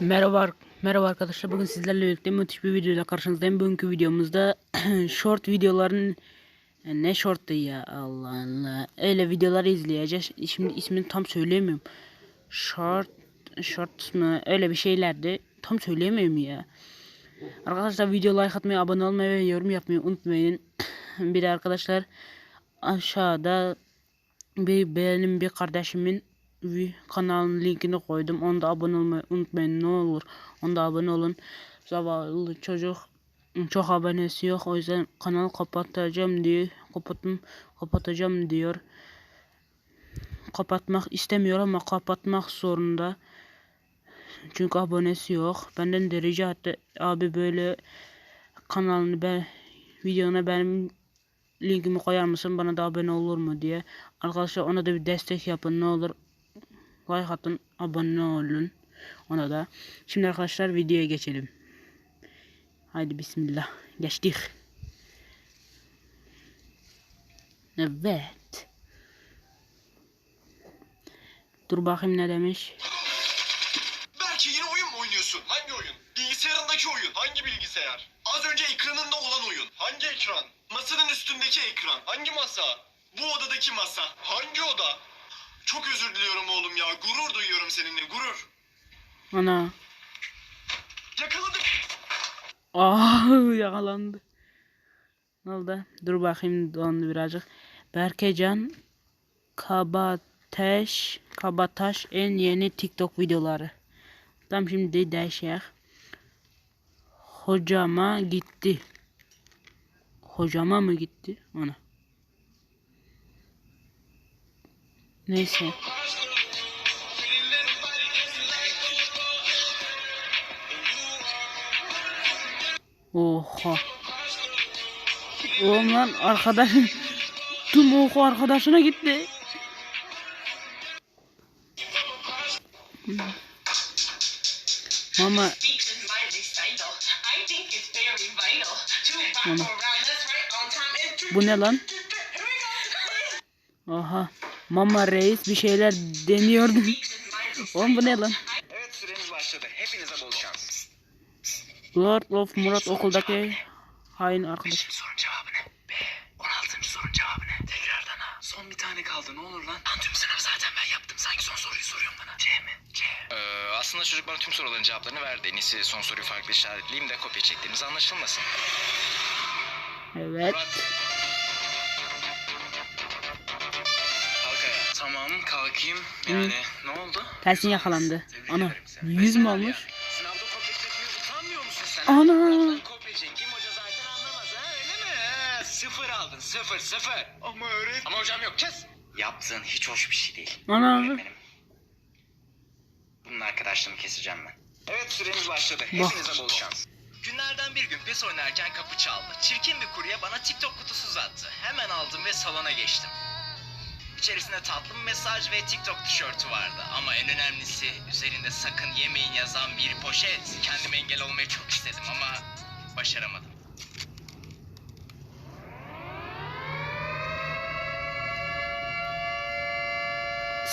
Merhaba, merhaba arkadaşlar. Bugün sizlerle birlikte müthiş bir videoyla karşınızdayım. Bugünkü videomuzda short videoların Ya ne shorttu ya Allah Allah. Öyle videoları izleyeceğiz. Şimdi ismini tam söyleyemiyorum. Short, short mı? Öyle bir şeylerdi. Tam söyleyemiyorum ya. Arkadaşlar video like atmayı, abone olmayı ve yorum yapmayı unutmayın. bir de arkadaşlar aşağıda bir benim bir kardeşimin kanalının linkini koydum. Onda abone olmayı unutmayın ne olur. Onda abone olun. Zavallı çocuk çok abonesi yok. O yüzden kanalı kapatacağım diye kapattım kapatacağım diyor. Kapatmak istemiyor ama kapatmak zorunda. Çünkü abonesi yok. Benden de rica etti. Abi böyle kanalını ben videona benim linkimi koyar mısın bana da abone olur mu diye. Arkadaşlar ona da bir destek yapın ne olur. Like atın abone olun ona da. Şimdi arkadaşlar videoya geçelim. Haydi bismillah. Geçtik. Evet. Dur bakayım ne demiş. Belki yine oyun mu oynuyorsun? Hangi oyun? Bilgisayarındaki oyun. Hangi bilgisayar? Az önce ekranında olan oyun. Hangi ekran? Masanın üstündeki ekran. Hangi masa? Bu odadaki masa. Hangi oda? Çok özür diliyorum oğlum ya. Gurur duyuyorum seninle. Gurur. Ana. Yakaladık. Ah yakalandı. Ne oldu? Dur bakayım dondu birazcık. Berkecan Kabateş Kabataş en yeni TikTok videoları. Tam şimdi değişik. Hocama gitti. Hocama mı gitti? Ona. Neyse. Oha. Oğlum lan arkadaş tüm oku arkadaşına gitti. Mama Mama. bu ne lan? Aha. Mama reis bir şeyler deniyordu. Oğlum bu ne lan? Evet süreniz başladı. Hepinize bol şans. Lord of Murat okuldaki hain arkadaş. sorun cevabı ne? B. 16. sorun cevabı ne? Tekrardan ha. Son bir tane kaldı ne olur lan. Lan tüm sınav zaten ben yaptım. Sanki son soruyu soruyorsun bana. C mi? C. Ee, aslında çocuk bana tüm soruların cevaplarını verdi. En iyisi son soruyu farklı işaretleyeyim de kopya çektiğimiz anlaşılmasın. Evet. Kalk Kalkayım. Yani ne oldu? Tersin yakalandı. Tebrik Ana. ederim seni. Yüz mü olmuş? Sınavda utanmıyor musun sen? Ana. Sınavdan kopya çekeyim hoca zaten anlamaz ha öyle mi? He, sıfır aldın sıfır sıfır. Ama öğret. Ama hocam yok kes. Yaptığın hiç hoş bir şey değil. Ana. Öğretmenim. Bunun arkadaşlığını keseceğim ben. Evet süremiz başladı. Bak. Hepinize bol şans. Günlerden bir gün PES oynarken kapı çaldı. Çirkin bir kurye bana TikTok kutusu uzattı. Hemen aldım ve salona geçtim. İçerisinde tatlı mesaj ve TikTok tişörtü vardı. Ama en önemlisi üzerinde sakın yemeyin yazan bir poşet. Kendime engel olmayı çok istedim ama başaramadım.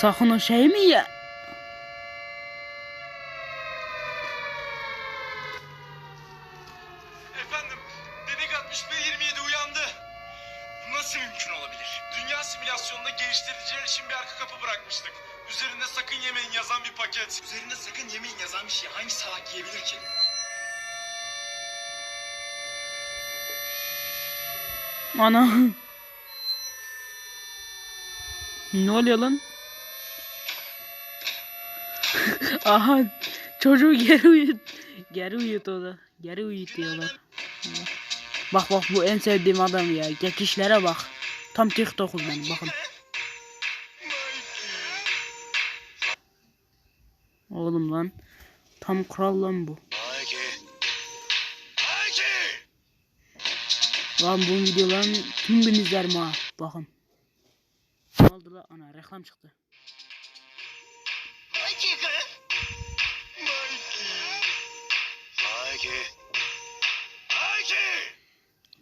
Sakın o şey mi ya? Dünya simülasyonunda geliştiriciler için bir arka kapı bırakmıştık. Üzerinde sakın yemeyin yazan bir paket. Üzerinde sakın yemeyin yazan bir şey hangi salak yiyebilir ki? Ana. ne oluyor lan? Aha çocuğu geri uyut. Geri uyut o da. Geri uyutuyorlar. Bak bak bu en sevdiğim adam ya. Geçişlere bak. Tam TikTok'um ben bakın. Oğlum lan. Tam kral lan bu. Lan bu videoların tüm gün izlerim ha. Bakın. Ne oldu lan? Ana reklam çıktı.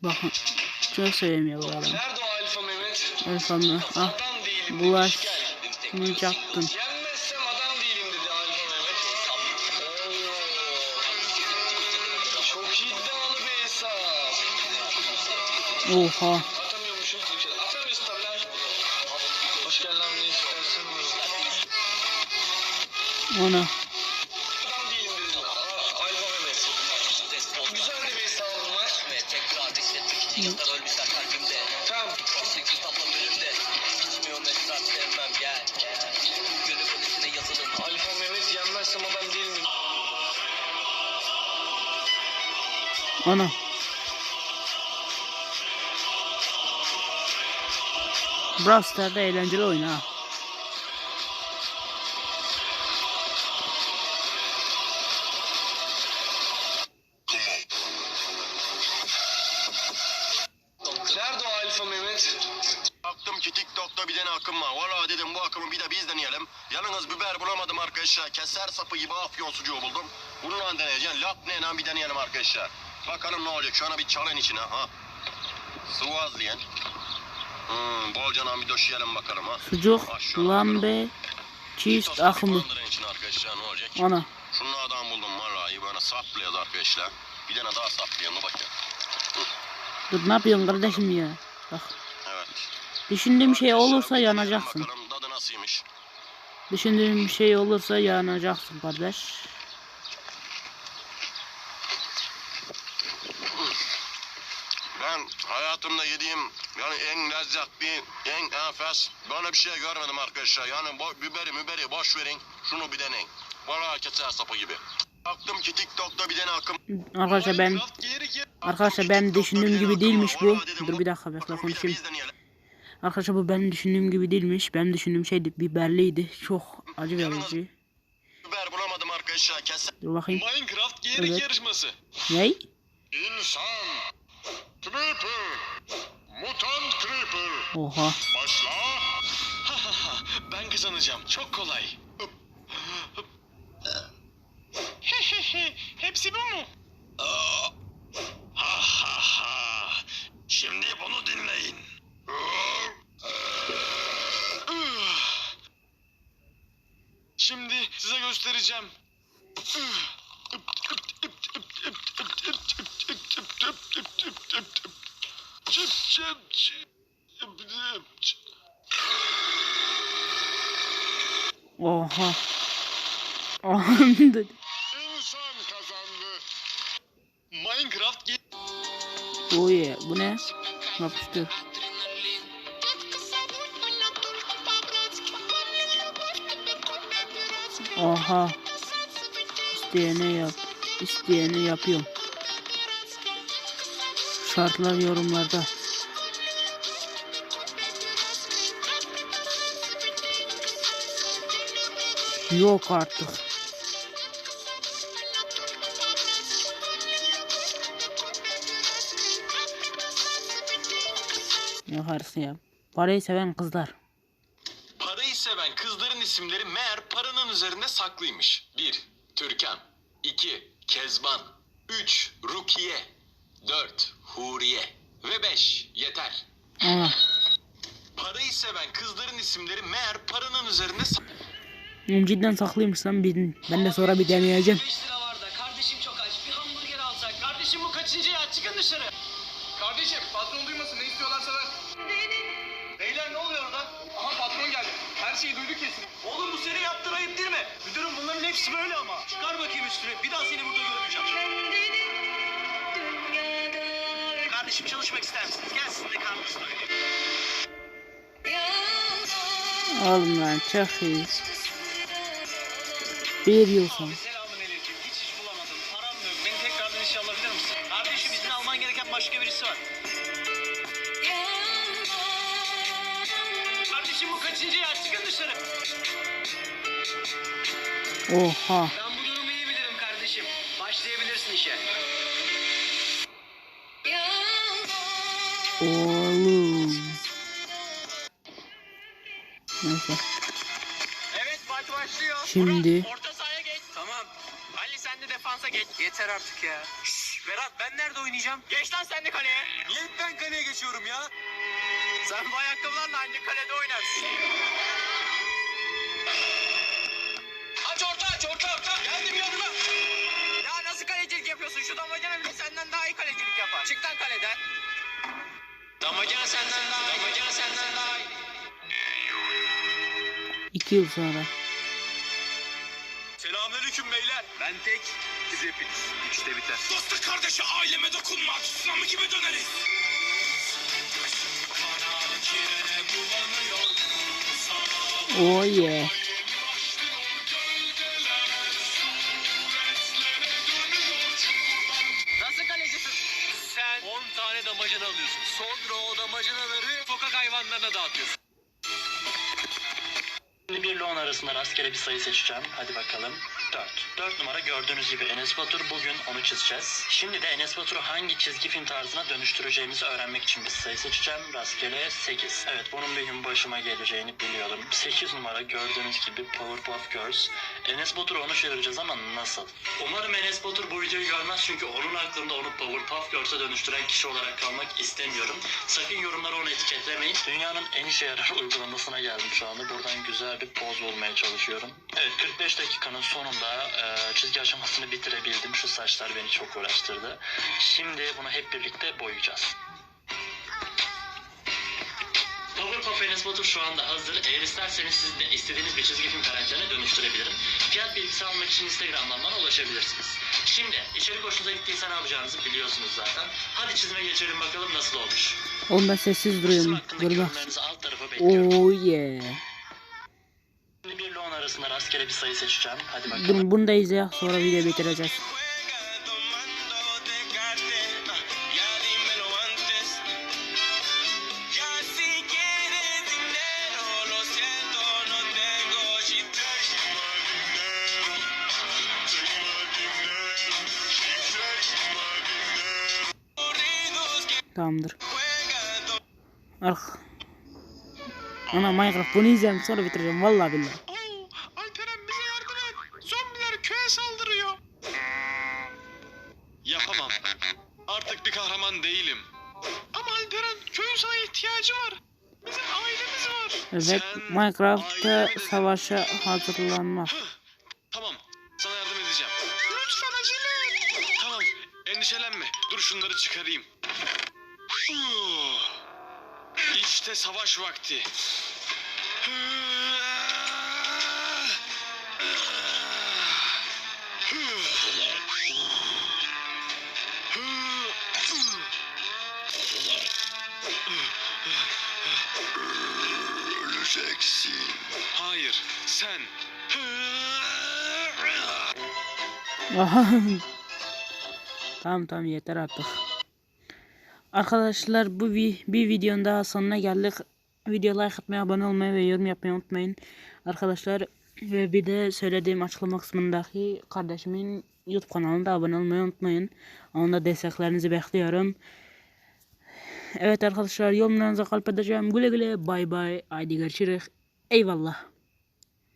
Bakın. Çok sevmiyor bu adam. En sonunda. Ah. Bulaşmayacaktın. Oha. Ona. Mehmet yenmezsem adam değilim. Ana. Brawl Stars'da eğlenceli oyun ha. Nerede o Alfa Mehmet? Baktım ki TikTok'ta bir tane akım var. Valla dedim bu akımı bir de biz deneyelim. Yalnız biber bulamadım arkadaşlar. Keser sapı gibi afyon sucuğu buldum. Bununla deneyeceğim. Lap ne bir deneyelim arkadaşlar. Bakalım ne olacak. Şu an bir çalın içine ha. Sıvı azlayan. Hmm, bolca bir döşeyelim bakalım ha. Sucuk, lambe, cheese akımı. Bandırın içine arkadaşlar ne olacak? Ana. Şunlardan buldum vallahi böyle saplıyoruz arkadaşlar. Bir tane daha saplayalım bakayım. Dur ne yapıyorsun kardeşim ya? Bak. Düşündüğüm şey olursa yanacaksın. Bakalım tadı nasılmış. Düşündüğüm şey olursa yanacaksın kardeş. Ben hayatımda yediğim yani en lezzetli, en enfes böyle bir şey görmedim arkadaşlar. Yani bo biberi müberi boş verin. Şunu bir deneyin. Valla keser sapı gibi. Baktım ki TikTok'ta bir tane akım. Arkadaşlar ben Arkadaşlar ben düşündüğüm gibi değilmiş bu. Dur bir dakika bekle konuşayım. Arkadaşlar bu benim düşündüğüm gibi değilmiş. Benim düşündüğüm şeydi biberliydi. Çok acı verici. Biber bulamadım arkadaşlar. Keser. Dur bakayım. Minecraft geyik Evet. yarışması. Ney? İnsan. Creeper. Mutant Creeper. Oha. Başla. ben kazanacağım. Çok kolay. Hepsi bu mu? Ha ha ha. Şimdi bunu dinleyin. Şimdi size göstereceğim. Oha. Dedi. İnsan kazandı. Minecraft Oh yeah. Bu ne? Yapıştır. Oha. İsteyene yap. İsteyene yapıyorum. Şartlar yorumlarda. Yok artık. Yaparsın ya. Parayı seven kızlar. Seven kızların isimleri meğer paranın üzerinde saklıymış. 1. Türkan 2. Kezban 3. Rukiye 4. Huriye ve 5. Yeter. Parayı seven kızların isimleri meğer paranın üzerinde sa- oğlum cidden saklıymış lan bir, ben de sonra bir deneyeceğim. 5 lira var da kardeşim çok aç bir hamburger alsak Kardeşim bu kaçıncı ya çıkın dışarı Kardeşim patron duymasın ne istiyorlarsa ver. Beyler ne oluyor orada? Aha patron geldi. Her şeyi duyduk kesin. Oğlum bu senin yaptığın ayıp değil mi? Müdürüm bunların hepsi böyle ama Çıkar bakayım üstüne bir daha seni burada görmeyeceğim Kardeşim çalışmak ister misiniz? Gel sizin de karnınız doyurayım Oğlum lan çok iyi. Bir yıl sonra. Kaçıncı ya? Çıkın dışarı. Oha. Ben bu durumu iyi bilirim kardeşim. Başlayabilirsin işe. Oğlum. Neyse. Evet maç başlıyor. Şimdi Orta sahaya geç. Tamam. Ali sen de defansa geç. Yeter artık ya. Şşş Berat ben nerede oynayacağım? Geç lan sen de kaleye. Niye ben kaleye geçiyorum ya? Sen bu ayakkabılarla hangi kalede oynarsın? Aç orta aç orta orta. Geldim yanına. Ya nasıl kalecilik yapıyorsun? Şu damacana bile senden daha iyi kalecilik yapar. Çık lan kaleden. Damacana senden daha iyi. Damacana senden daha iyi. İki yıl sonra. Selamünaleyküm beyler. Ben tek, siz hepiniz. Üçte biter. Dostluk kardeşi aileme dokunma. Tsunami gibi döneriz. Oh yeah. Nasıl kalecisin? Sen 10 tane damacana alıyorsun. Sonra o damacanaları sokak hayvanlarına dağıtıyorsun. Şimdi 1 ile 10 arasında rastgele bir sayı seçeceğim. Hadi bakalım. 4. 4 numara gördüğünüz gibi Enes Batur bugün onu çizeceğiz. Şimdi de Enes Batur'u hangi çizgi film tarzına dönüştüreceğimizi öğrenmek için bir sayı seçeceğim. Rastgele 8. Evet bunun bir gün başıma geleceğini biliyordum. 8 numara gördüğünüz gibi Powerpuff Girls. Enes Batur'u onu çevireceğiz ama nasıl? Umarım Enes Batur bu videoyu görmez çünkü onun aklında onu Powerpuff Girls'e dönüştüren kişi olarak kalmak istemiyorum. Sakın yorumlara onu etiketlemeyin. Dünyanın en işe yarar uygulamasına geldim şu anda. Buradan güzel bir poz bulmaya çalışıyorum. Evet 45 dakikanın sonunda e, çizgi aşamasını bitirebildim. Şu saçlar beni çok uğraştırdı. Şimdi bunu hep birlikte boyayacağız. Powerpuff Enes Batur şu anda hazır. Eğer isterseniz siz de istediğiniz bir çizgi film karakterine dönüştürebilirim. Fiyat bilgisi almak için Instagram'dan bana ulaşabilirsiniz. Şimdi içerik hoşunuza gittiyse ne yapacağınızı biliyorsunuz zaten. Hadi çizime geçelim bakalım nasıl olmuş. Ben sessiz duruyorum. Dur bak. yorumlarınızı alt tarafa bekliyorum. Oh yeah. Şimdi 1 ile 10 arasında rastgele bir sayı seçeceğim. Hadi bakalım. Dur bunu da izle sonra video bitireceğiz. Tamamdır. Ah. Ana Minecraft bunu izleyeyim sonra bitireceğim vallahi billahi. Alperen bize yardım et. Zombiler köye saldırıyor. Yapamam. Artık bir kahraman değilim. Ama Alperen köyün sana ihtiyacı var. Bizim ailemiz var. Evet Sen Minecraft'ta savaşa hazırlanma. Tamam. Sana yardım edeceğim. Lütfen acele et. Tamam. Endişelenme. Dur şunları çıkarayım. İşte savaş vakti. Öleceksin. Hayır, sen. Aha. tamam tamam yeter artık. Arkadaşlar bu bir, bir videonun daha sonuna geldik. Video like atmayı, abone olmayı ve yorum yapmayı unutmayın. Arkadaşlar ve bir de söylediğim açıklama kısmındaki kardeşimin YouTube kanalına da abone olmayı unutmayın. Onun da desteklerinizi bekliyorum. Evet arkadaşlar yorumlarınıza kalp edeceğim. Güle güle bay bay. Haydi görüşürüz. Eyvallah.